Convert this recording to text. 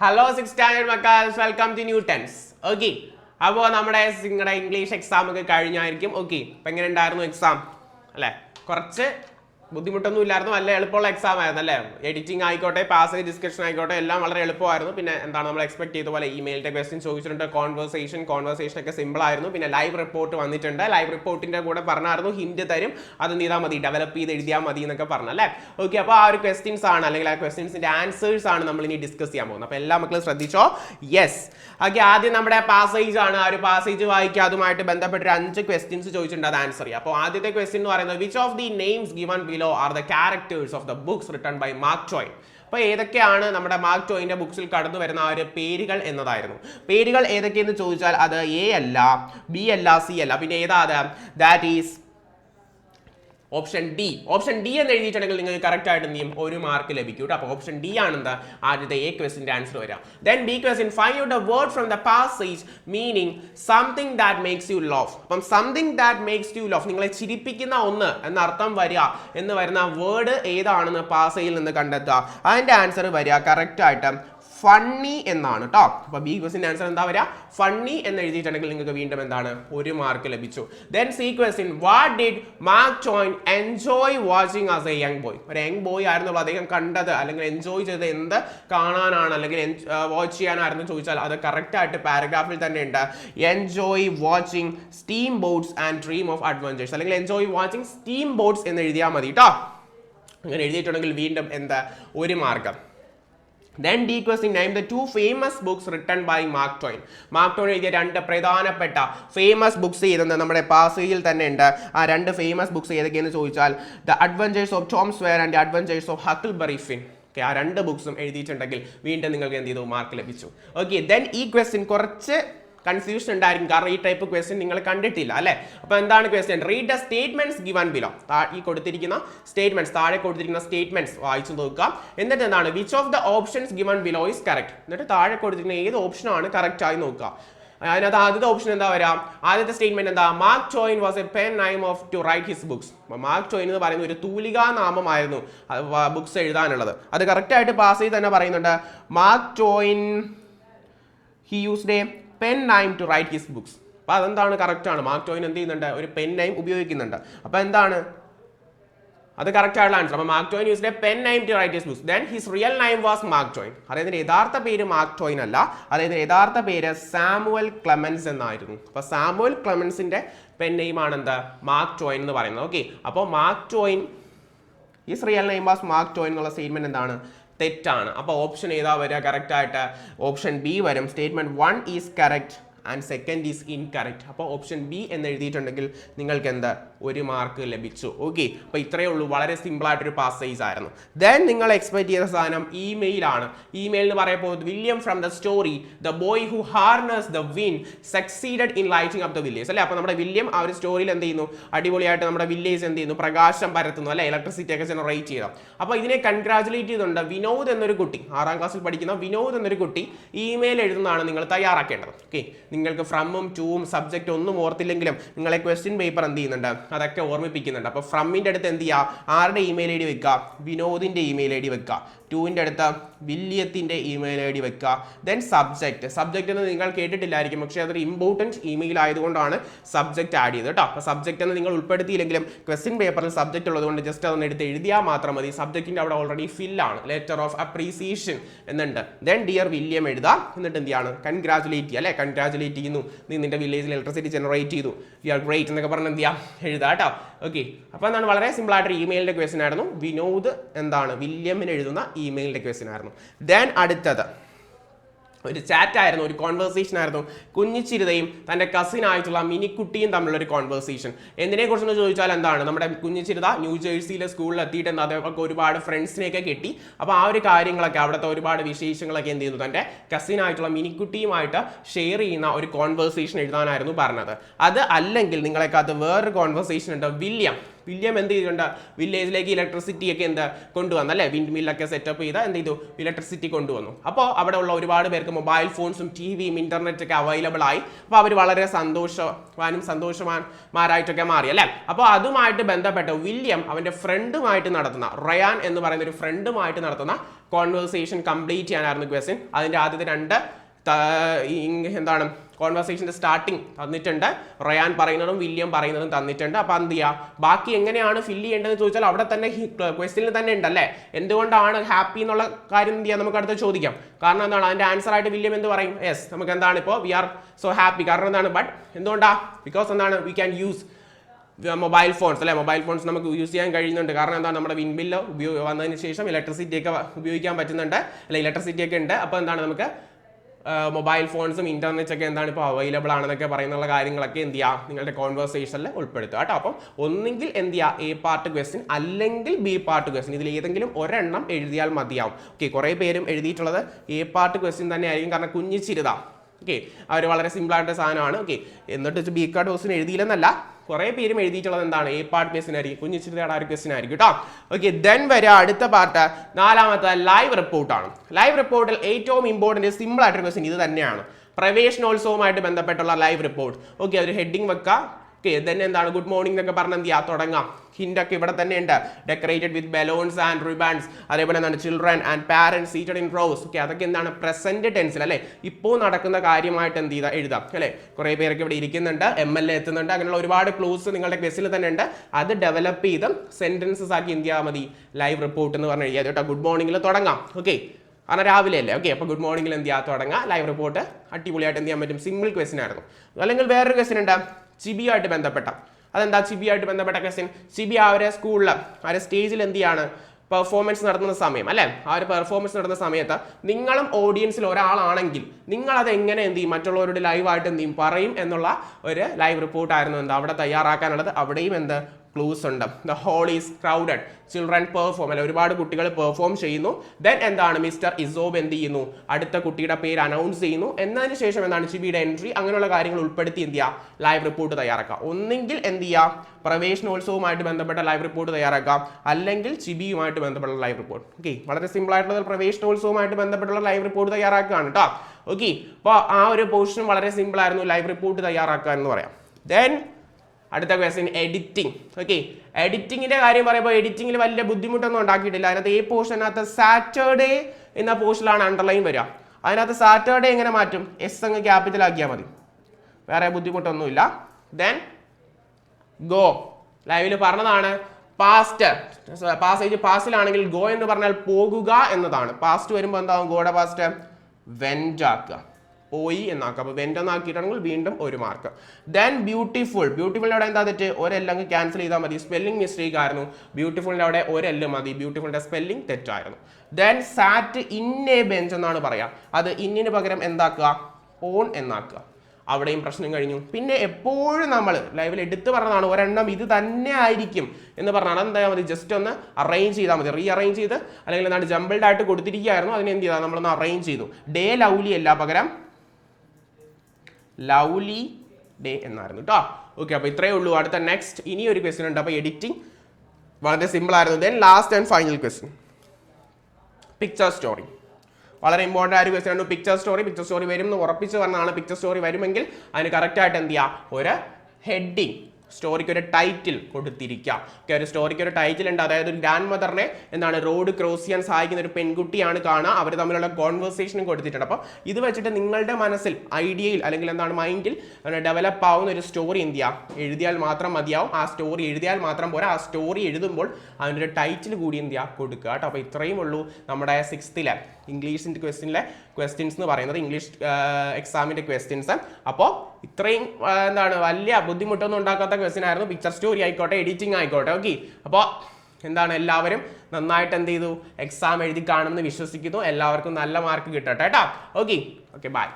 Hello six standard മക്കാൽസ് welcome to new tense okay അപ്പോൾ നമ്മുടെ നിങ്ങളുടെ ഇംഗ്ലീഷ് എക്സാം ഒക്കെ കഴിഞ്ഞായിരിക്കും. ഓക്കെ അപ്പം എങ്ങനെ ഉണ്ടായിരുന്നു എക്സാം അല്ലേ? കുറച്ച് ബുദ്ധിമുട്ടൊന്നും ഇല്ലായിരുന്നു നല്ല എളുപ്പമുള്ള എക്സാം ആയിരുന്നു അല്ലേ? എഡിറ്റിംഗ് ആയിക്കോട്ടെ പാസേജ് ഡിസ്കഷൻ ആയിക്കോട്ടെ എല്ലാം വളരെ എളുപ്പമായിരുന്നു. പിന്നെ എന്താണ് നമ്മൾ എക്സ്പെക്ട് ചെയ്ത പോലെ ഇമെയിലിന്റെ ക്വസ്റ്റ്യൻ ചോദിച്ചിട്ടുണ്ട് കോൺവെർസേഷൻ കോൺവെർസേഷൻ ഒക്കെ സിമ്പിൾ ആയിരുന്നു. പിന്നെ ലൈവ് റിപ്പോർട്ട് വന്നിട്ടുണ്ട്. ലൈവ് റിപ്പോർട്ടിന്റെ കൂടെ പറഞ്ഞായിരുന്നു ഹിന്റ് തരും. അത് ചെയ്താൽ മതി ഡെവലപ്പ് ചെയ്ത് എഴുതിയാൽ മതി എന്നൊക്കെ പറഞ്ഞു അല്ലേ? ഓക്കെ അപ്പോൾ ആ ഒരു ക്വസ്റ്റ്യൻസ് ആണ് അല്ലെങ്കിൽ ആ ക്വസ്റ്റ്യൻസിന്റെ ആൻസേഴ്സ് ആണ് നമ്മൾ ഇനി ഡിസ്കസ് ചെയ്യാൻ പോകുന്നത്. അപ്പോൾ എല്ലാ മക്കളും ശ്രദ്ധിച്ചോ? യെസ് ഓക്കെ ആദ്യം നമ്മുടെ പാസേജ് ആണ്. ആ ഒരു പാസേജ് വായിക്കുക. അതുമായിട്ട് ബന്ധപ്പെട്ട ഒരു അഞ്ച് ക്വസ്റ്റ്യൻസ് ചോദിച്ചിട്ടുണ്ട് അത് ആൻസർ ചെയ്യാം അപ്പോൾ ആദ്യത്തെ ക്വസ്റ്റ്യൻ എന്ന് പറയുന്നത് which of the names given below are the characters of the books written by Mark ചോയ് അപ്പോൾ ഏതൊക്കെയാണ് നമ്മുടെ മാർക്ക് ചോയിന്റെ ബുക്സിൽ കടന്നു വരുന്ന ആ ഒരു പേരുകൾ എന്നതായിരുന്നു. പേരുകൾ ഏതൊക്കെയെന്ന് ചോദിച്ചാൽ അത് എ അല്ല ബി അല്ല സി അല്ല. പിന്നെ ഏതാ അത്? That is option D option D എന്ന് എഴുതിയിട്ടുണ്ടെങ്കിൽ നിങ്ങൾക്ക് കറക്റ്റ് ആയിട്ട് എന്ത് ഒരു മാർക്ക് ലഭിക്കും കേട്ടോ അപ്പോൾ ഓപ്ഷൻ ഡി ആണെന്ന് ആദ്യത്തെ എ ക്വസ്റ്റിന്റെ ആൻസർ വരാം. Then B question find out a word from the passage meaning something that makes you laugh അപ്പം something that makes you laugh നിങ്ങളെ ചിരിപ്പിക്കുന്ന ഒന്ന് എന്ന അർത്ഥം വരിക എന്ന് വരുന്ന വേർഡ് ഏതാണെന്ന് പാസേജിൽ നിന്ന് കണ്ടെത്തുക. അതിന്റെ ആൻസർ വരിക കറക്റ്റ് ആയിട്ട് ഫണ്ണി എന്നാണ് കേട്ടോ അപ്പൊ ബി ക്വസ്റ്റിന്റെ ആൻസർ എന്താ വരിക ഫണ്ണി എന്ന് എഴുതിയിട്ടുണ്ടെങ്കിൽ നിങ്ങൾക്ക് വീണ്ടും എന്താണ്? ഒരു മാർക്ക് ലഭിച്ചു. Then C question what did Mark Twain enjoy watching as a young boy ഒരു യങ് ബോയ് ആയിരുന്നുള്ളൂ അദ്ദേഹം കണ്ടത്. അല്ലെങ്കിൽ എൻജോയ് ചെയ്തത് എന്ത് കാണാനാണ്? അല്ലെങ്കിൽ വാച്ച് ചെയ്യാനായിരുന്നു ചോദിച്ചാൽ അത് കറക്റ്റ് ആയിട്ട് പാരഗ്രാഫിൽ തന്നെ ഉണ്ട്. Enjoy watching steam boats and dream of adventures അല്ലെങ്കിൽ എൻജോയ് വാച്ചിങ് സ്റ്റീം ബോട്ട്സ് എന്ന് എഴുതിയാൽ മതി കേട്ടോ അങ്ങനെ എഴുതിയിട്ടുണ്ടെങ്കിൽ വീണ്ടും എന്താ? ഒരു മാർക്കം then D question name the two famous books written by Mark Twain Mark Twain എഴുതിയ രണ്ട് പ്രധാനപ്പെട്ട ഫേമസ് ബുക്സ് ചെയ്തെന്ന് നമ്മുടെ പാസയിൽ തന്നെ ഉണ്ട്. ആ രണ്ട് ഫേമസ് ബുക്സ് ഏതൊക്കെയെന്ന് ചോദിച്ചാൽ the adventures of Tom Sawyer and adventures of Huckleberry Finn okay ആ രണ്ട് ബുക്സും എഴുതിയിട്ടുണ്ടെങ്കിൽ വീണ്ടും നിങ്ങൾക്ക് എന്ത് ചെയ്തു? മാർക്ക് ലഭിച്ചു. ഓക്കെ ദെൻ ഈ ക്വസ്റ്റ്യൻ കുറച്ച് കൺഫ്യൂഷൻ ഉണ്ടായിരിക്കും. കാരണം ഈ ടൈപ്പ് ക്വസ്റ്റ്യൻ നിങ്ങൾ കണ്ടിട്ടില്ല അല്ലേ? അപ്പോൾ എന്താണ് question read the statements given below ഈ കൊടുത്തിരിക്കുന്ന സ്റ്റേറ്റ്മെന്റ്സ് താഴെ കൊടുത്തിരിക്കുന്ന സ്റ്റേറ്റ്മെന്റ്സ് വായിച്ചു നോക്കുക. എന്നിട്ട് എന്താണ്? Which of the options given below is correct എന്നിട്ട് താഴെ കൊടുത്തിരിക്കുന്ന ഏത് ഓപ്ഷനാണ് കറക്റ്റ് ആയി നോക്കുക. അതിനകത്ത് ആദ്യത്തെ ഓപ്ഷൻ എന്താ വരാം? ആദ്യത്തെ സ്റ്റേറ്റ്മെന്റ് എന്താ? Mark Twain was a pen name of to write his books Mark Twain എന്ന് പറയുന്ന ഒരു തൂലികാ നാമമായിരുന്നു ബുക്സ് എഴുതാനുള്ളത്. അത് കറക്റ്റ് ആയിട്ട് പാസ് ചെയ്ത് തന്നെ പറയുന്നുണ്ട്. Mark Twain he used a pen name to write his books അപ്പോൾ അതെന്താണ് കറക്റ്റാണ് മാർക്ക് ടോയിൻ എന്ത് ചെയ്യുന്നുണ്ട്? ഒരു പെൻ നൈം ഉപയോഗിക്കുന്നുണ്ട്. അപ്പോൾ എന്താണ്? അത് കറക്റ്റ് ആൻസർ അപ്പോൾ Mark Twain used a pen name to write his books then his real name was Mark Twain അതായത് യഥാർത്ഥ പേര് മാർക്ക് ടോയിൻ അല്ല. അതായത് യഥാർത്ഥ പേര് സാമുവൽ ക്ലെമൻസ് എന്നായിരുന്നു. അപ്പോൾ സാമുവൽ ക്ലെമൻസിന്റെ പെൻ നെയിം ആണ് എന്താ? മാർക്ക് ടോയിൻ എന്ന് പറയുന്നത്. ഓക്കെ അപ്പോൾ Mark Twain his real name was Mark Twain എന്നുള്ള സ്റ്റേറ്റ്മെന്റ് എന്താണ്? തെറ്റാണ്. അപ്പോൾ ഓപ്ഷൻ ഏതാ വരിക? കറക്റ്റായിട്ട് ഓപ്ഷൻ ബി വരും. Statement one is correct and second is incorrect അപ്പോൾ ഓപ്ഷൻ ബി എന്ന് എഴുതിയിട്ടുണ്ടെങ്കിൽ നിങ്ങൾക്ക് എന്താ ഒരു മാർക്ക് ലഭിച്ചു. ഓക്കെ അപ്പോൾ ഇത്രയേ ഉള്ളൂ. വളരെ സിമ്പിൾ ആയിട്ടൊരു സൈസ് ആയിരുന്നു. ദെൻ നിങ്ങൾ എക്സ്പെക്ട് ചെയ്ത സാധനം ഇമെയിൽ ആണ്. ഇമെയിൽ എന്ന് പറയുമ്പോൾ William from the story the boy who harness the wind succeeded in lighting of the village അല്ലേ? അപ്പോൾ നമ്മുടെ വില്യം ആ ഒരു സ്റ്റോറിയിൽ എന്ത് ചെയ്യുന്നു അടിപൊളിയായിട്ട് നമ്മുടെ വില്ലേജ് എന്ത് ചെയ്യുന്നു? പ്രകാശം പരത്തുന്നു. അല്ലെ? ഇലക്ട്രിസിറ്റി ഒക്കെ ജനറേറ്റ് ചെയ്തു അപ്പോൾ ഇതിനെ കൺഗ്രാചുലേറ്റ് ചെയ്തുകൊണ്ട് വിനോദ് എന്നൊരു കുട്ടി ആറാം ക്ലാസ്സിൽ പഠിക്കുന്ന വിനോദ് എന്നൊരു കുട്ടി ഇമെയിൽ എഴുതുന്നതാണ് നിങ്ങൾ തയ്യാറാക്കേണ്ടത്. ഓക്കെ നിങ്ങൾക്ക് ഫ്രമും ടൂവും സബ്ജക്റ്റ് ഒന്നും ഓർത്തില്ലെങ്കിലും നിങ്ങളെ ക്വസ്റ്റ്യൻ പേപ്പർ എന്ത് ചെയ്യുന്നുണ്ട്? അതൊക്കെ ഓർമ്മിപ്പിക്കുന്നുണ്ട്. അപ്പോൾ ഫ്രമ്മിന്റെ അടുത്ത് എന്ത് ചെയ്യുക ആരുടെ ഇമെയിൽ ഐ ഡി വെക്കുക വിനോദിന്റെ ഇമെയിൽ ഐ ഡി വെക്കുക ടൂവിന്റെ അടുത്ത വില്യത്തിന്റെ ഇമെയിൽ ഐ ഡി വെക്കുക. ദെൻ സബ്ജക്റ്റ് സബ്ജക്റ്റ് എന്ന് നിങ്ങൾ കേട്ടിട്ടില്ലായിരിക്കും. പക്ഷേ അതൊരു ഇമ്പോർട്ടന്റ് ഇമെയിൽ ആയതുകൊണ്ടാണ് സബ്ജക്റ്റ് ആഡ് ചെയ്തത് കേട്ടോ. അപ്പോൾ സബ്ജക്റ്റ് എന്ന് നിങ്ങൾ ഉൾപ്പെടുത്തിയില്ലെങ്കിലും ക്വസ്റ്റ്യൻ പേപ്പറിൽ സബ്ജക്റ്റ് ഉള്ളതുകൊണ്ട് ജസ്റ്റ് അതൊന്ന് എടുത്ത് എഴുതിയാൽ മാത്രം മതി. സബ്ജക്റ്റിന്റെ അവിടെ ഓൾറെഡി ഫില്ലാണ് ലെറ്റർ ഓഫ് അപ്രീസിയേഷൻ എന്നുണ്ട്. ദെൻ ഡിയർ വില്യം എഴുതാം. എന്നിട്ട് എന്ത് ചെയ്യാണ്? കൺഗ്രാചുലേറ്റ് ചെയ്യുക അല്ലേ? കൺഗ്രാചുലേറ്റ് ചെയ്യുന്നു. നീ നിന്റെ വില്ലേജിൽ ഇലക്ട്രിസിറ്റി ജനറേറ്റ് ചെയ്തു. യു ആർ ഗ്രേറ്റ് എന്നൊക്കെ പറഞ്ഞ് എന്ത് ചെയ്യാം? എഴുതാം കേട്ടോ. ഓക്കെ അപ്പോൾ എന്താണ്? വളരെ സിമ്പിൾ ആയിട്ട് ഇമെയിലിന്റെ ക്വസ്റ്റൻ ആയിരുന്നു. വിനോദ് എന്താണ്? വില്യമിന് എഴുതുന്ന ഇമെയിലിന്റെ ക്വസ്റ്റ്യൻ ആയിരുന്നു ദെൻ അടുത്തത് ഒരു ചാറ്റ് ആയിരുന്നു ഒരു കോൺവെർസേഷൻ ആയിരുന്നു കുഞ്ഞിച്ചിരുതയും തന്റെ കസിൻ ആയിട്ടുള്ള മിനിക്കുട്ടിയും തമ്മിലുള്ള ഒരു എന്തിനെ കുറിച്ചൊന്ന് ചോദിച്ചാൽ എന്താണ്? നമ്മുടെ കുഞ്ഞിച്ചിരുത ന്യൂ ജേഴ്സിയിലെ സ്കൂളിൽ എത്തിയിട്ട് എന്താ ഒരുപാട് ഫ്രണ്ട്സിനെയൊക്കെ കിട്ടി. അപ്പോൾ ആ ഒരു കാര്യങ്ങളൊക്കെ അവിടുത്തെ ഒരുപാട് വിശേഷങ്ങളൊക്കെ എന്ത് ചെയ്യുന്നു തന്റെ കസിൻ ആയിട്ടുള്ള മിനിക്കുട്ടിയുമായിട്ട് ഷെയർ ചെയ്യുന്ന ഒരു കോൺവെർസേഷൻ എഴുതാനായിരുന്നു പറഞ്ഞത്. അത് അല്ലെങ്കിൽ നിങ്ങളെക്കാത്ത വേറൊരു കോൺവെർസേഷൻ ഉണ്ട്. വില്യം വില്യം എന്ത് ചെയ്തിട്ടുണ്ട് വില്ലേജിലേക്ക് ഇലക്ട്രിസിറ്റി ഒക്കെ എന്താ കൊണ്ടുവന്നു അല്ലേ? വിൻഡ് മില്ലൊക്കെ സെറ്റപ്പ് ചെയ്താൽ എന്ത് ചെയ്തു? ഇലക്ട്രിസിറ്റി കൊണ്ടുവന്നു. അപ്പോൾ അവിടെ ഉള്ള ഒരുപാട് പേർക്ക് മൊബൈൽ ഫോൺസും ടി വിയും ഇന്റർനെറ്റ് ഒക്കെ അവൈലബിൾ ആയി. അപ്പോൾ അവർ വളരെ സന്തോഷവാനും സന്തോഷവാന്മാരായിട്ടൊക്കെ മാറി അല്ലേ? അപ്പോൾ അതുമായിട്ട് ബന്ധപ്പെട്ട് വില്യം അവന്റെ ഫ്രണ്ടുമായിട്ട് നടത്തുന്ന റയാൻ എന്ന് പറയുന്ന ഒരു ഫ്രണ്ടുമായിട്ട് നടത്തുന്ന കോൺവെർസേഷൻ കംപ്ലീറ്റ് ചെയ്യാനായിരുന്നു ക്വസ്റ്റ്യൻ അതിന്റെ ആദ്യത്തെ രണ്ട് എന്താണ്? കോൺവെർസേഷന്റെ സ്റ്റാർട്ടിങ് തന്നിട്ടുണ്ട്. റയാൻ പറയുന്നതും വില്യം പറയുന്നതും തന്നിട്ടുണ്ട്. അപ്പോൾ എന്ത് ചെയ്യുക ബാക്കി എങ്ങനെയാണ് ഫില്ല് ചെയ്യേണ്ടതെന്ന് ചോദിച്ചാൽ അവിടെ തന്നെ ക്വസ്റ്റിനിൽ തന്നെ ഉണ്ടല്ലേ? എന്തുകൊണ്ടാണ് ഹാപ്പി എന്നുള്ള കാര്യം എന്ത് ചെയ്യാം? നമുക്ക് അടുത്ത് ചോദിക്കാം. കാരണം എന്താണ്? അതിന്റെ ആൻസർ ആയിട്ട് വില്യം എന്ത് പറയും? യെസ് നമുക്ക് എന്താണ് ഇപ്പോൾ വി ആർ സോ ഹാപ്പി കാരണം എന്താണ്? ബട്ട് എന്തുകൊണ്ടാ? ബിക്കോസ് എന്താണ്? We can use mobile phones അല്ലെ? മൊബൈൽ ഫോൺസ് നമുക്ക് യൂസ് ചെയ്യാൻ കഴിയുന്നുണ്ട്. കാരണം എന്താണ്? നമ്മുടെ വിൻബില്ല് ഉപയോഗ വന്നതിന് ശേഷം ഇലക്ട്രിസിറ്റി ഒക്കെ ഉപയോഗിക്കാൻ പറ്റുന്നുണ്ട്. അല്ലെ? ഇലക്ട്രിസിറ്റി ഒക്കെ ഉണ്ട്. അപ്പോൾ എന്താണ്? നമുക്ക് മൊബൈൽ ഫോൺസും ഇന്റർനെറ്റ് ഒക്കെ എന്താണ് ഇപ്പോൾ അവൈലബിൾ ആണെന്നൊക്കെ പറയുന്നുള്ള കാര്യങ്ങളൊക്കെ എന്ത് ചെയ്യുക നിങ്ങളുടെ കോൺവെർസേഷനിൽ ഉൾപ്പെടുത്തുക കേട്ടോ. അപ്പം ഒന്നെങ്കിൽ എന്ത് ചെയ്യുക എ പാർട്ട് ക്വസ്റ്റ്യൻ അല്ലെങ്കിൽ ബി പാർട്ട് ക്വസ്റ്റ്യൻ ഇതിൽ ഏതെങ്കിലും ഒരെണ്ണം എഴുതിയാൽ മതിയാവും. ഓക്കെ കുറേ പേരും എഴുതിയിട്ടുള്ളത് എ പാർട്ട് ക്വസ്റ്റ്യൻ തന്നെ ആയിരിക്കും കാരണം കുഞ്ഞിച്ചിരുത ഓക്കെ അവർ വളരെ സിമ്പിൾ ആയിട്ട് സാധനമാണ്. ഓക്കെ എന്നിട്ട് ബി കാർഡ് ക്വസ്റ്റിന് എഴുതിയില്ലെന്നല്ല കുറേ പേരും എഴുതിയിട്ടുള്ളത് എന്താണ്? എ പാർട്ട് ക്വസ്റ്റിൻ ആയിരിക്കും. കുഞ്ഞിച്ചിരി ആ ഒരു ക്വസ്റ്റ്യൻ ആയിരിക്കും കേട്ടോ. ഓക്കെ ദെൻ വരെ അടുത്ത പാർട്ട് നാലാമത്തെ ലൈവ് റിപ്പോർട്ടാണ് ലൈവ് റിപ്പോർട്ടിൽ ഏറ്റവും ഇമ്പോർട്ടന്റ് സിമ്പിൾ ആയിട്ടൊരു ക്വസ്റ്റ്യൻ ഇത് തന്നെയാണ്. പ്രവേശനോത്സവവുമായിട്ട് ബന്ധപ്പെട്ടുള്ള ലൈവ് റിപ്പോർട്ട് ഓക്കെ ഒരു ഹെഡിങ് വെക്കുക ഓക്കെ തന്നെ എന്താണ്? ഗുഡ് മോർണിംഗ് എന്നൊക്കെ പറഞ്ഞ് എന്ത് ചെയ്യാം? തുടങ്ങാം. ഹിൻഡൊക്കെ ഇവിടെ തന്നെ ഉണ്ട്. Decorated with balloons and ribbons അതേപോലെ എന്താണ്? Children and parents seated in rows okay അതൊക്കെ എന്താണ്? പ്രസന്റ് ടെൻസിൽ അല്ലേ? ഇപ്പോൾ നടക്കുന്ന കാര്യമായിട്ട് എന്ത് ചെയ്താൽ എഴുതാം. അല്ലേ? കുറേ പേരൊക്കെ ഇവിടെ ഇരിക്കുന്നുണ്ട്. എം എൽ എ എത്തുന്നുണ്ട്. അങ്ങനെയുള്ള ഒരുപാട് ക്ലൂസ് നിങ്ങളുടെ ക്വസ്റ്റിൽ തന്നെ ഉണ്ട്. അത് ഡെവലപ്പ് ചെയ്ത് സെന്റൻസസ് ആക്കി എന്ത് മതി? ലൈവ് റിപ്പോർട്ട് എന്ന് പറഞ്ഞ് എഴുതിയാൽ കേട്ടോ. ഗുഡ് മോർണിംഗിൽ തുടങ്ങാം. ഓക്കെ കാരണം രാവിലെ അല്ലേ? ഓക്കെ അപ്പോൾ ഗുഡ് മോർണിംഗിൽ എന്ത് ചെയ്യാം? തുടങ്ങാം. ലൈവ് റിപ്പോർട്ട് അടിപൊളിയായിട്ട് എന്ത് ചെയ്യാൻ പറ്റും? സിമ്പിൾ ക്വസ്റ്റൻ ആയിരുന്നു. അല്ലെങ്കിൽ വേറൊരു ക്വസ്റ്റൻ ഉണ്ട്. ചിബിയായിട്ട് ബന്ധപ്പെട്ട. അതെന്താ ചിബിയായിട്ട് ബന്ധപ്പെട്ട ക്വസ്റ്റ്യൻ ആ ഒരു സ്കൂളിൽ ഒരു സ്റ്റേജിൽ എന്ത് ചെയ്യാണ് പെർഫോമൻസ് നടത്തുന്ന സമയം അല്ലേ? ആ ഒരു പെർഫോമൻസ് നടത്തുന്ന സമയത്ത് നിങ്ങളും ഓഡിയൻസിൽ ഒരാളാണെങ്കിൽ നിങ്ങൾ അത് എങ്ങനെ എന്ത് ചെയ്യും? മറ്റുള്ളവരോട് ലൈവായിട്ട് എന്ത് ചെയ്യും? പറയും എന്നുള്ള ഒരു ലൈവ് റിപ്പോർട്ടായിരുന്നു എന്താ? അവിടെ തയ്യാറാക്കാനുള്ളത്. അവിടെയും എന്ത്? ക്ലൂസ് ഉണ്ട്. The hall is crowded children perform അല്ലെ ഒരുപാട് കുട്ടികൾ പെർഫോം ചെയ്യുന്നു. ദെൻ എന്താണ് മിസ്റ്റർ ഇസോബ് എന്ത് ചെയ്യുന്നു? അടുത്ത കുട്ടിയുടെ പേര് അനൗൺസ് ചെയ്യുന്നു. എന്നതിന് ശേഷം എന്താണ് ചിബിയുടെ എൻട്രി അങ്ങനെയുള്ള കാര്യങ്ങൾ ഉൾപ്പെടുത്തി എന്ത് ചെയ്യുക? ലൈവ് റിപ്പോർട്ട് തയ്യാറാക്കുക. ഒന്നെങ്കിൽ എന്ത് ചെയ്യുക? പ്രവേശനോത്സവവുമായിട്ട് ബന്ധപ്പെട്ട ലൈവ് റിപ്പോർട്ട് തയ്യാറാക്കാം അല്ലെങ്കിൽ ചിബിയുമായിട്ട് ബന്ധപ്പെട്ട ലൈവ് റിപ്പോർട്ട് ഓക്കെ വളരെ സിമ്പിൾ ആയിട്ടുള്ള പ്രവേശനോത്സവവുമായിട്ട് ബന്ധപ്പെട്ടുള്ള ലൈവ് റിപ്പോർട്ട് തയ്യാറാക്കുകയാണ് കേട്ടോ. ഓക്കെ അപ്പോൾ ആ ഒരു പോർഷൻ വളരെ സിമ്പിൾ ആയിരുന്നു. ലൈവ് റിപ്പോർട്ട് തയ്യാറാക്കുക എന്ന് പറയാം. ദെൻ അടുത്ത ക്വസ്റ്റ്യൻ എഡിറ്റിംഗ് ഓക്കെ എഡിറ്റിങ്ങിന്റെ കാര്യം പറയുമ്പോൾ എഡിറ്റിംഗിൽ വലിയ ബുദ്ധിമുട്ടൊന്നും ഉണ്ടാക്കിയിട്ടില്ല. അതിനകത്ത് ഈ പോർഷനകത്ത് സാറ്റർഡേ എന്ന പോർഷനിലാണ് അണ്ടർലൈൻ വരിക. അതിനകത്ത് സാറ്റർഡേ എങ്ങനെ മാറ്റും? എസ് അങ്ങ് ക്യാപിറ്റൽ ആക്കിയാൽ മതി. വേറെ ബുദ്ധിമുട്ടൊന്നുമില്ല. ദെൻ ഗോ ലൈവിൽ പറഞ്ഞതാണ് പാസ്റ്റ് പാസേജ് പാസ്റ്റിലാണെങ്കിൽ ഗോ എന്ന് പറഞ്ഞാൽ പോകുക എന്നതാണ്. പാസ്റ്റ് വരുമ്പോൾ എന്താവും? ഗോയുടെ പാസ്റ്റ് വെന്റാക്കുക പോയി എന്നാക്കുക അപ്പോൾ വെന്റ് എന്നാക്കിയിട്ടാണെങ്കിൽ വീണ്ടും ഒരു മാർക്ക് ദെൻ ബ്യൂട്ടിഫുൾ ബ്യൂട്ടിഫുളിന്റെ അവിടെ എന്താ തെറ്റ്? ഒരെല്ലാം ക്യാൻസൽ ചെയ്താൽ മതി. സ്പെല്ലിംഗ് മിസ്റ്റേക്ക് ആയിരുന്നു. ബ്യൂട്ടിഫുളിന്റെ അവിടെ ഒരെല്ല് മതി. ബ്യൂട്ടിഫുളിന്റെ സ്പെല്ലിംഗ് തെറ്റായിരുന്നു. Then sat in a bench എന്നാണ് പറയുക അത് ഇന്നിന് പകരം എന്താക്കുക? ഓൺ എന്നാക്കുക. അവിടെയും പ്രശ്നം കഴിഞ്ഞു. പിന്നെ എപ്പോഴും നമ്മൾ ലൈവിൽ എടുത്തു പറഞ്ഞതാണ് ഒരെണ്ണം ഇത് തന്നെ ആയിരിക്കും എന്ന് പറഞ്ഞാൽ എന്താ മതി. ജസ്റ്റ് ഒന്ന് അറേഞ്ച് ചെയ്താൽ മതി. റീ അറേഞ്ച് ചെയ്ത് അല്ലെങ്കിൽ എന്താണ് ജമ്പിൾഡ് ആയിട്ട് കൊടുത്തിരിക്കുകയായിരുന്നു. അതിനെന്ത് ചെയ്താൽ നമ്മളൊന്ന് അറേഞ്ച് ചെയ്തു. ഡേ ലൗലി അല്ല പകരം ലൗലി ഡേ എന്നായിരുന്നു കേട്ടോ ഓക്കെ അപ്പോൾ ഇത്രയേ ഉള്ളൂ. അടുത്ത നെക്സ്റ്റ് ഇനി ഒരു ക്വസ്റ്റ്യൻ ഉണ്ട്. അപ്പോൾ എഡിറ്റിംഗ് വളരെ സിമ്പിൾ ആയിരുന്നു. Then last and final question picture story വളരെ ഇമ്പോർട്ടന്റ് ആയ ഒരു ക്വസ്റ്റ്യൻ ആണ്. പിക്ചർ സ്റ്റോറി പിക്ചർ സ്റ്റോറി വരും എന്ന് ഉറപ്പിച്ച് പറഞ്ഞാണ് പിക്ചർ സ്റ്റോറി വരുമെങ്കിൽ അതിന് കറക്റ്റായിട്ട് എന്ത് ചെയ്യുക ഒരു ഹെഡിങ് സ്റ്റോറിക്ക് ഒരു ടൈറ്റിൽ കൊടുത്തിരിക്കാം. ഓക്കെ ഒരു സ്റ്റോറിക്ക് ഒരു ടൈറ്റിൽ ഉണ്ട്. അതായത് ഒരു ഗ്രാൻഡ് മദറിനെ എന്താണ് റോഡ് ക്രോസ് ചെയ്യാൻ സഹായിക്കുന്ന ഒരു പെൺകുട്ടിയാണ് കാണുക. അവർ തമ്മിലുള്ള കോൺവെർസേഷനും കൊടുത്തിട്ടുണ്ട്. അപ്പോൾ ഇത് വെച്ചിട്ട് നിങ്ങളുടെ മനസ്സിൽ ഐഡിയയിൽ അല്ലെങ്കിൽ എന്താണ് മൈൻഡിൽ ഡെവലപ്പ് ആവുന്ന ഒരു സ്റ്റോറി എന്ത് ചെയ്യുക എഴുതിയാൽ മാത്രം മതിയാവും. ആ സ്റ്റോറി എഴുതിയാൽ മാത്രം പോരാ. ആ സ്റ്റോറി എഴുതുമ്പോൾ അതിനൊരു ടൈറ്റിൽ കൂടി എന്ത് ചെയ്യുക കൊടുക്കുക കേട്ടോ. അപ്പോൾ ഇത്രയും ഉള്ളൂ നമ്മുടെ സിക്സ്ത്തിലെ ഇംഗ്ലീഷിന്റെ ക്വസ്റ്റിനിലെ ക്വസ്റ്റ്യൻസ് എന്ന് പറയുന്നത് ഇംഗ്ലീഷ് എക്സാമിന്റെ ക്വസ്റ്റ്യൻസ് അപ്പോൾ ഇത്രയും എന്താണ് വലിയ ബുദ്ധിമുട്ടൊന്നും ഉണ്ടാക്കാത്ത ക്വസ്റ്റ്യൻ ആയിരുന്നു. പിക്ചർ സ്റ്റോറി ആയിക്കോട്ടെ എഡിറ്റിംഗ് ആയിക്കോട്ടെ ഓക്കെ അപ്പോൾ എന്താണ് എല്ലാവരും നന്നായിട്ട് എന്ത് ചെയ്തു? എക്സാം എഴുതി കാണുമെന്ന് വിശ്വസിക്കുന്നു. എല്ലാവർക്കും നല്ല മാർക്ക് കിട്ടട്ടെ കേട്ടോ? Okay okay bye